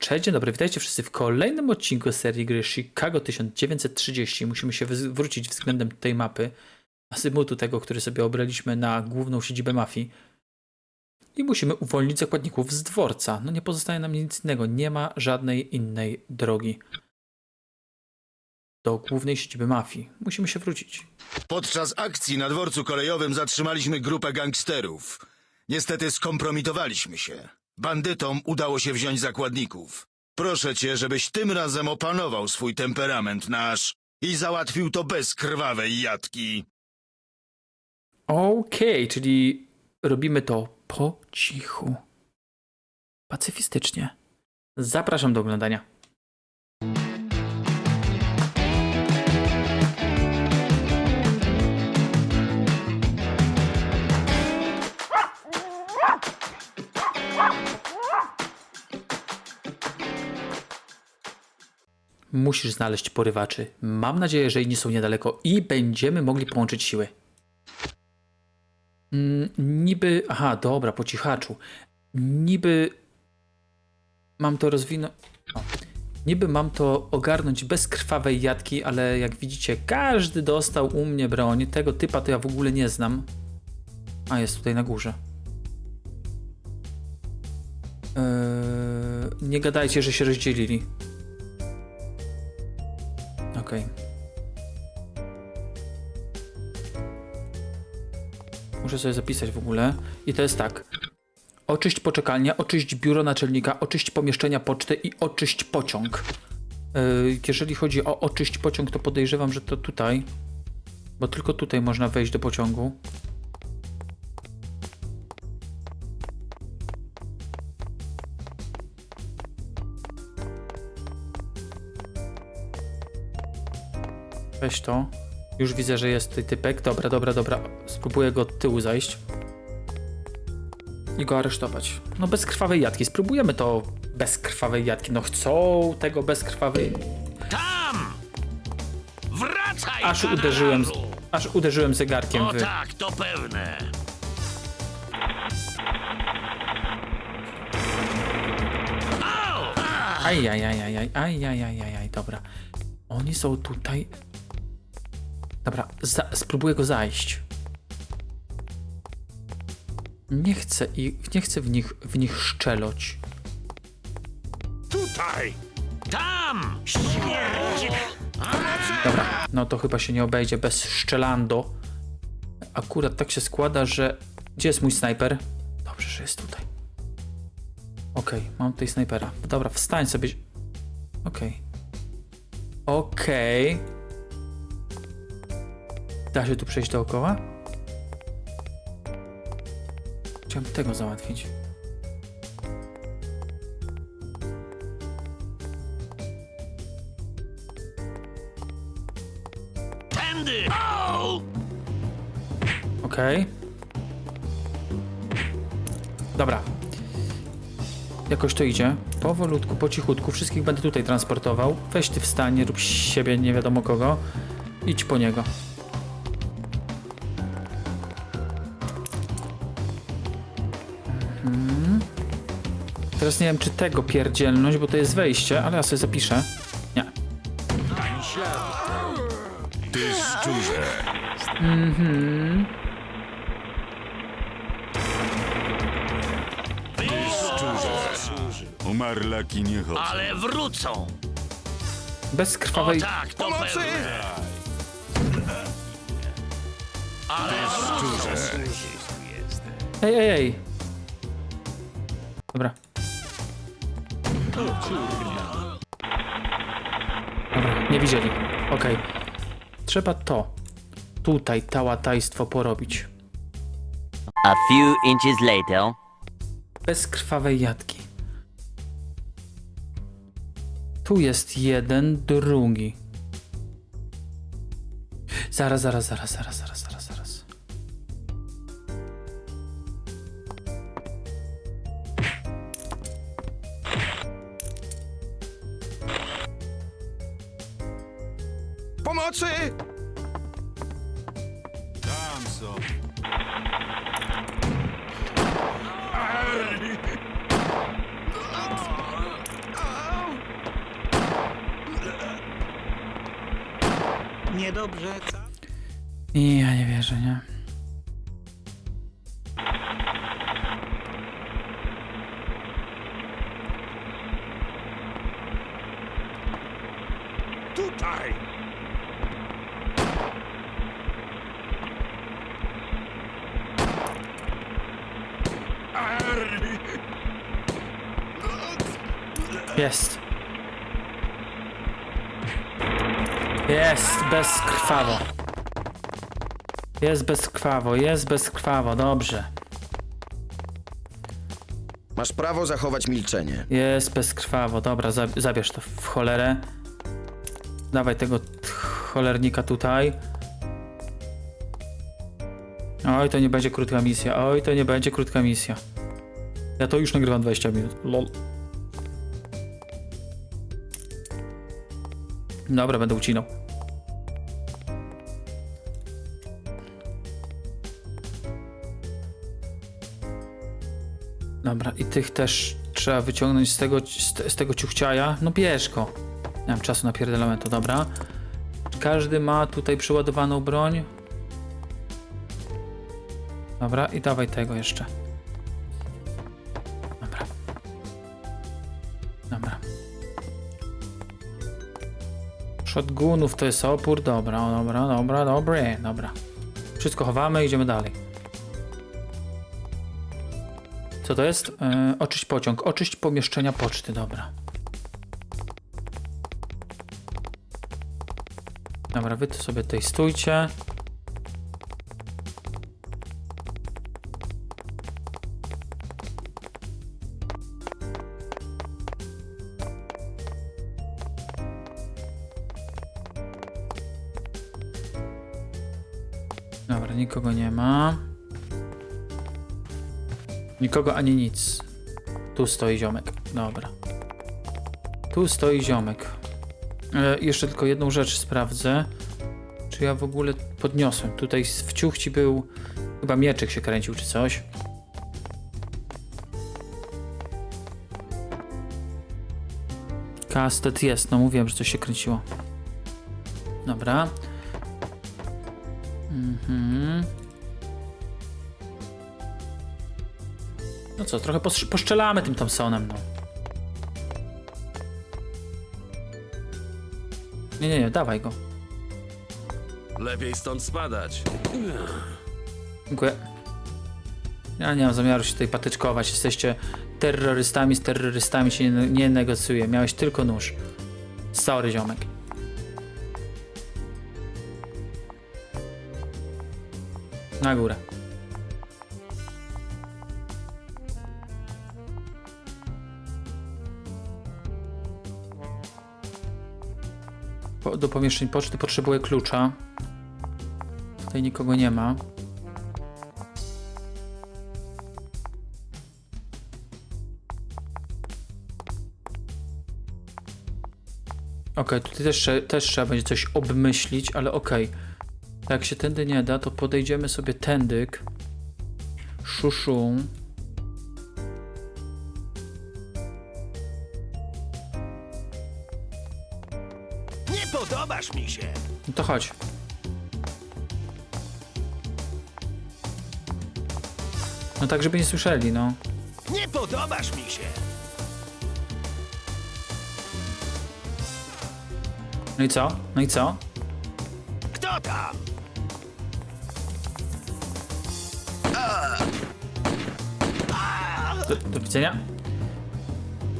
Cześć, dzień dobry, witajcie wszyscy w kolejnym odcinku serii gry Chicago 1930. Musimy się wrócić względem tej mapy, asymutu tego, który sobie obraliśmy na główną siedzibę mafii. I musimy uwolnić zakładników z dworca. No nie pozostaje nam nic innego, nie ma żadnej innej drogi do głównej siedziby mafii. Musimy się wrócić. Podczas akcji na dworcu kolejowym zatrzymaliśmy grupę gangsterów. Niestety skompromitowaliśmy się. Bandytom udało się wziąć zakładników. Proszę cię, żebyś tym razem opanował swój temperament nasz i załatwił to bez krwawej jatki. Okej, czyli robimy to po cichu. Pacyfistycznie. Zapraszam do oglądania. Musisz znaleźć porywaczy. Mam nadzieję, że inni są niedaleko i będziemy mogli połączyć siły. Mm, niby. Aha, dobra, po cichaczu. Niby. Mam to rozwinąć. Niby mam to ogarnąć bez krwawej jatki, ale jak widzicie, każdy dostał u mnie broń. Tego typa to ja w ogóle nie znam. A jest tutaj na górze. Eee, nie gadajcie, że się rozdzielili. Okej. Muszę sobie zapisać w ogóle. I to jest tak. Oczyść poczekalnię, oczyść biuro naczelnika, oczyść pomieszczenia poczty i oczyść pociąg. Yy, jeżeli chodzi o oczyść pociąg, to podejrzewam, że to tutaj. Bo tylko tutaj można wejść do pociągu. Weź to. Już widzę, że jest tutaj typek. Dobra, dobra, dobra. Spróbuję go od tyłu zajść. I go aresztować. No bez krwawej jatki. Spróbujemy to bez krwawej jatki. No chcą tego bez krwawej... Tam! Wracaj, Aż uderzyłem, z... aż uderzyłem zegarkiem O tak, to pewne. Au! A! Ajajajajaj, ajajajajaj, dobra. Oni są tutaj... Dobra, spróbuję go zajść. Nie chcę ich, nie chcę w nich, w nich szczeloć. Tutaj! Tam! Śmierć! Dobra, no to chyba się nie obejdzie bez szczelando. Akurat tak się składa, że... Gdzie jest mój snajper? Dobrze, że jest tutaj. Okej, mam tutaj snajpera. Dobra, wstań sobie. Okej. Okej. Da się tu przejść dookoła? Chciałem tego załatwić. Tędy! Okej. Dobra. Jakoś to idzie. Powolutku, po cichutku. Wszystkich będę tutaj transportował. Weź ty wstań, rób z siebie nie wiadomo kogo. Idź po niego. Teraz nie wiem, czy tego pierdzielność, bo to jest wejście, ale ja sobie zapiszę. Nie. Ty szczurze. Umarlaki nie chodzą. Ale wrócą! Bez O krwawej... tak, to pewne. Ale wrócą! Ej, ej, ej. Dobra. Dobra, nie widzieli. Okej. Trzeba to. Tutaj tałatajstwo porobić. A few inches later. Bez krwawej jatki. Tu jest jeden, drugi. Zaraz, zaraz, zaraz, zaraz, zaraz, zaraz, zaraz. Niedobrze. Co? I ja nie wierzę, nie? Tutaj! Jest. Jest bezkrwawo. Jest bezkrwawo, jest bezkrwawo, dobrze. Masz prawo zachować milczenie. Jest bezkrwawo, dobra, za, zabierz to w cholerę. Dawaj tego cholernika tutaj. Oj, to nie będzie krótka misja, oj, to nie będzie krótka misja. Ja to już nagrywam 20 minut, lol. Dobra, będę ucinał. Dobra, i tych też trzeba wyciągnąć z tego, z, z tego ciuchciaja. No bierz go. Nie mam czasu na pierdolamentu, dobra. Każdy ma tutaj przyładowaną broń. Dobra, i dawaj tego jeszcze. Dobra. Dobra. Shotgunów to jest opór, dobra, dobra, dobra, dobre, dobra. Wszystko chowamy, idziemy dalej. Co to jest? E, oczyść pociąg, oczyść pomieszczenia poczty, dobra. Dobra, wy tu sobie tutaj stójcie. Dobra, nikogo nie ma. Nikogo ani nic. Tu stoi ziomek. Dobra. Tu stoi ziomek. E, jeszcze tylko jedną rzecz sprawdzę. Czy ja w ogóle podniosłem? Tutaj w ciuchci był. Chyba mieczyk się kręcił czy coś. Kastet jest, no mówiłem, że coś się kręciło. Dobra. Mhm. No co, trochę poszczelamy tym Thompsonem, no. Nie, nie, nie, dawaj go. Lepiej stąd spadać. Dziękuję. Ja nie mam zamiaru się tutaj patyczkować. Jesteście terrorystami, z terrorystami się nie, nie negocjuje. Miałeś tylko nóż. Sorry, ziomek. Na górę. Do pomieszczeń poczty potrzebuję klucza. Tutaj nikogo nie ma. Okej, tutaj też, też trzeba będzie coś obmyślić, ale okej. Jak się tędy nie da, to podejdziemy sobie tędyk. Szuszu. Chodź. No tak, żeby nie słyszeli, no. Nie podobasz mi się! No i co? No i co? Kto tam? Do, do widzenia.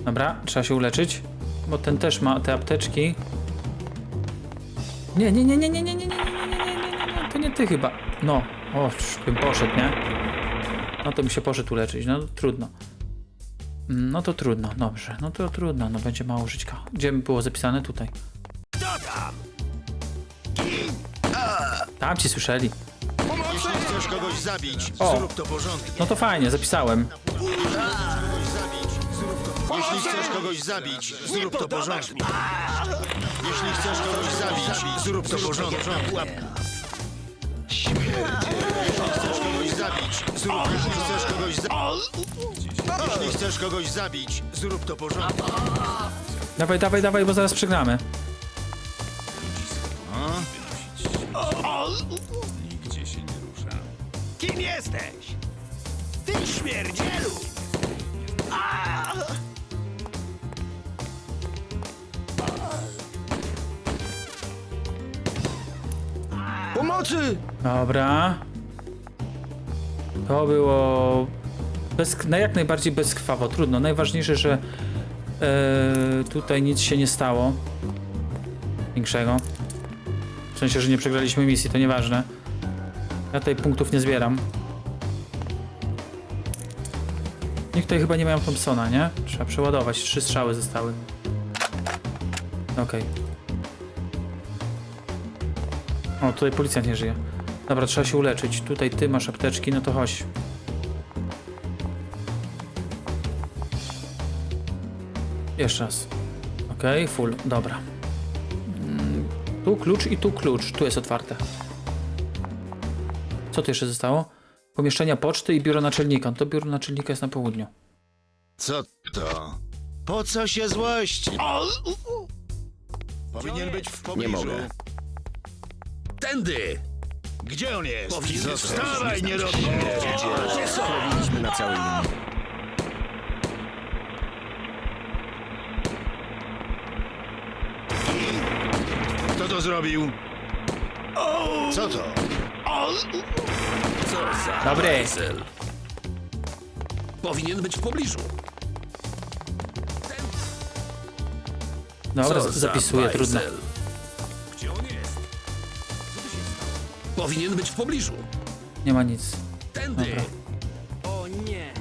Dobra, trzeba się uleczyć, bo ten też ma te apteczki. Nie, nie, nie, nie, nie, nie, nie, nie, nie, nie, nie, nie, nie, nie, to nie ty chyba. No, o, bym poszedł, nie? No to mi się poszedł uleczyć, no trudno. Mm, No to trudno, dobrze, no to trudno, no będzie mało żyćka. Gdzie było zapisane? Tutaj. Kto tam? Tam ci słyszeli. Jeśli chcesz kogoś zabić, O. zrób to porządnie. No to fajnie, zapisałem. Jeśli chcesz kogoś zabić, zrób to porządnie. Jeśli chcesz kogoś zabić, zrób to porządnie. Jeśli chcesz kogoś zabić, zrób Jeśli chcesz kogoś zabić... Jeśli chcesz kogoś zabić, zrób to porządnie. Dawaj, dawaj, dawaj, bo zaraz przegramy. Pomocy! Dobra. To było bez, no jak najbardziej bezkrwawo. Trudno. Najważniejsze, że e, tutaj nic się nie stało. Większego. W sensie, że nie przegraliśmy misji, to nieważne. Ja tutaj punktów nie zbieram. Nikt tutaj chyba nie mają Thompsona, nie? Trzeba przeładować. Trzy strzały zostały. Okej. O, tutaj policjant nie żyje. Dobra, trzeba się uleczyć. Tutaj ty masz apteczki, no to chodź. Jeszcze raz. Okej, full, dobra. Mm, Tu klucz i tu klucz. Tu jest otwarte. Co tu jeszcze zostało? Pomieszczenia poczty i biuro naczelnika. To biuro naczelnika jest na południu. Co to? Po co się złości? Powinien być w pobliżu. mogę. Tędy! Gdzie on jest? Powinien Zostaw. Dawaj, nie robię! Na całej linii. Kto to zrobił? Co to? Co za Dobry. bajzel. Powinien być w pobliżu. Dobra, Co z- za zapisuję, trudno. bajzel. Powinien być w pobliżu. Nie ma nic. Tędy! Dobra. O nie!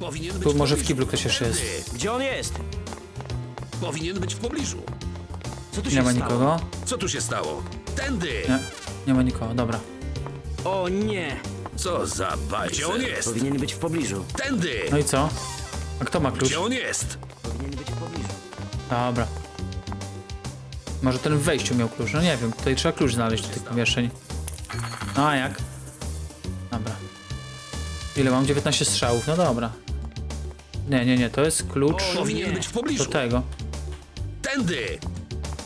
Powinien być Tu może w pobliżu. kiblu ktoś jeszcze jest. Tędy. Gdzie on jest? Powinien być w pobliżu. Co tu się Nie ma stało? nikogo. Co tu się stało? Tędy! Nie, nie ma nikogo, dobra. O nie! Co za bajzel. Gdzie on jest? Powinien być w pobliżu. Tędy! No i co? A kto ma klucz? Gdzie on jest? Powinien być w pobliżu. Dobra. Może ten w wejściu miał klucz, no nie wiem. Tutaj trzeba klucz znaleźć do tych pomieszczeń. No a jak? Dobra. Ile mam? 19 strzałów, no dobra. Nie, nie, nie, to jest klucz Powinien nie. być w pobliżu. do tego. Tędy!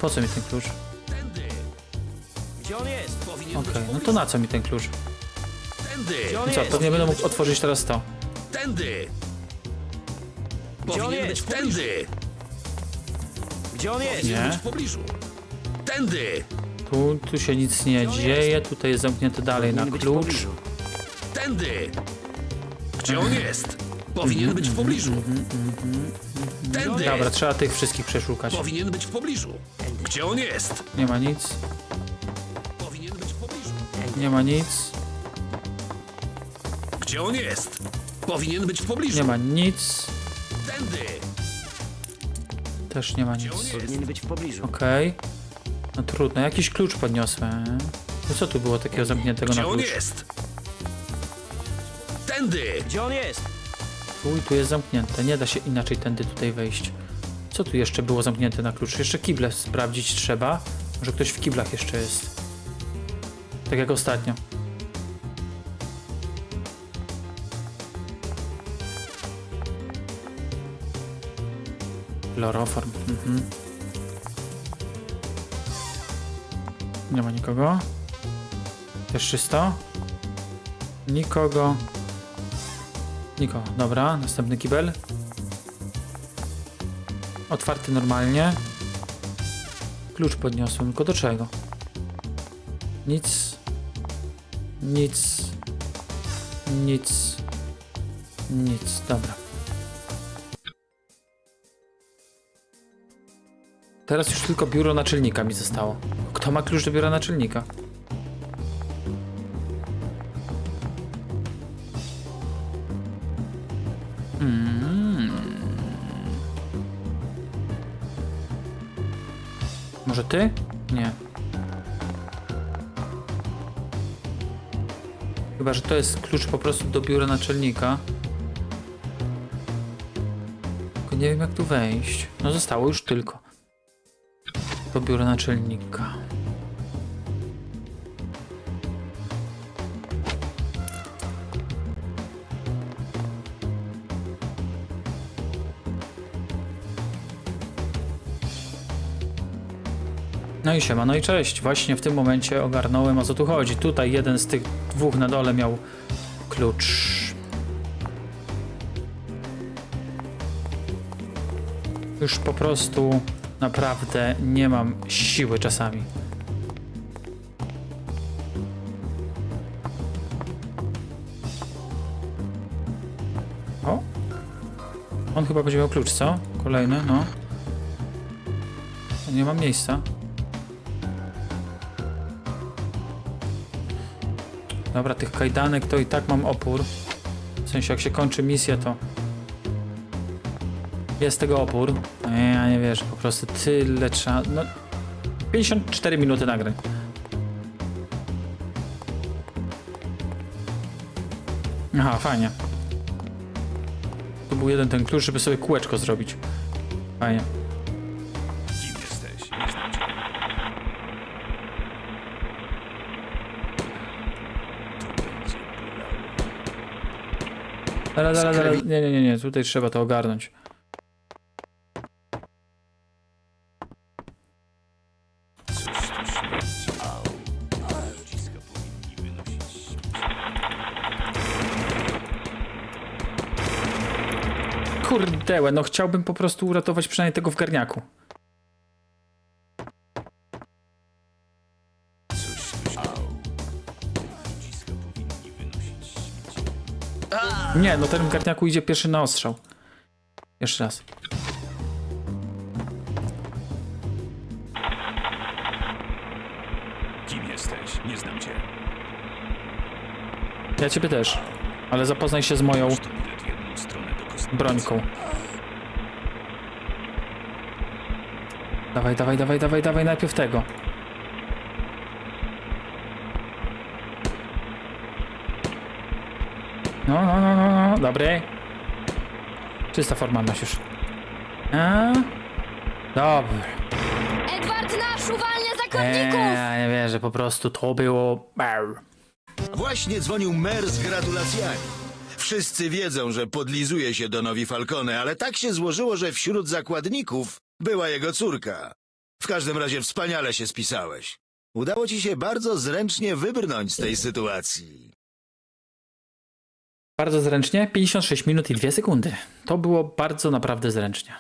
Po co mi ten klucz? Tędy! Gdzie on jest? Powinien Okej, być w no pobliżu. to na co mi ten klucz? Tędy! on I co, jest? pewnie będę mógł otworzyć teraz to. Tędy! Gdzie on Powinien być jest? w tędy! Gdzie on jest? Powinien Nie. być w pobliżu. Tędy! Tu, tu się nic nie dzieje, tutaj jest zamknięte dalej na klucz. Tędy! Gdzie on jest? Powinien być w pobliżu. Tędy! Dobra, trzeba tych wszystkich przeszukać. Powinien być w pobliżu. Gdzie on jest? Nie ma nic, Powinien być w pobliżu. nie ma nic, Gdzie on jest? Powinien być w pobliżu. nie ma nic, Tędy! też nie ma nic. Powinien być w pobliżu. Okej. No trudno, jakiś klucz podniosłem. No co tu było takiego zamkniętego na Gdzie on klucz? jest? Tędy! Gdzie on jest? Tu i tu jest zamknięte, nie da się inaczej tędy tutaj wejść. Co tu jeszcze było zamknięte na klucz? Jeszcze kible sprawdzić trzeba. Może ktoś w kiblach jeszcze jest. Tak jak ostatnio. Chloroform. Mhm. Nie ma nikogo. Też czysto. Nikogo. Nikogo. Dobra, następny kibel. Otwarty normalnie. Klucz podniosłem, tylko do czego? Nic. Nic. Nic. Nic. Dobra. Teraz już tylko biuro naczelnika mi zostało. Kto ma klucz do biura naczelnika? Może ty? Nie. Chyba, że to jest klucz po prostu do biura naczelnika. Tylko nie wiem jak tu wejść. No zostało już tylko. Do biura naczelnika. No i siema, no i cześć. Właśnie w tym momencie ogarnąłem o co tu chodzi. Tutaj jeden z tych dwóch na dole miał klucz. Już po prostu naprawdę nie mam siły czasami. O! On chyba będzie miał klucz, co? Kolejny, no. Nie mam miejsca. Dobra, tych kajdanek to i tak mam opór. W sensie, jak się kończy misja, to jest tego opór. Nie, ja nie wiesz, po prostu tyle trzeba. No, 54 minuty nagrań. Aha, fajnie. To był jeden ten klucz, żeby sobie kółeczko zrobić. Fajnie. Kim jesteś? Nie znam cię. To będzie bolało. Zaraz, zaraz, zaraz. Nie, nie, nie, nie, tutaj trzeba to ogarnąć. Kurdełe, no chciałbym po prostu uratować przynajmniej tego w garniaku. Nie, no ten w garniaku idzie pierwszy na ostrzał. Jeszcze raz. Kim jesteś? Nie znam cię. Ja ciebie też. Ale zapoznaj się z moją brońką. Dawaj, dawaj, dawaj, dawaj, dawaj najpierw tego. No, no, no, no, no, dobry. Czysta formalność już. A? Dobry. Edward nasz uwalnia zakładników! Eee, ja nie wierzę, po prostu to było... Brr. Właśnie dzwonił mer z gratulacjami. Wszyscy wiedzą, że podlizuje się Donowi Falcone, ale tak się złożyło, że wśród zakładników była jego córka. W każdym razie wspaniale się spisałeś. Udało ci się bardzo zręcznie wybrnąć z tej sytuacji. Bardzo zręcznie, 56 minut i 2 sekundy. To było bardzo naprawdę zręcznie.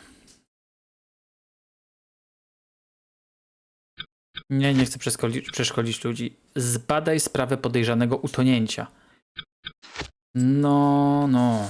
Nie, nie chcę przeszkolić, ludzi. Zbadaj sprawę podejrzanego utonięcia. No, no.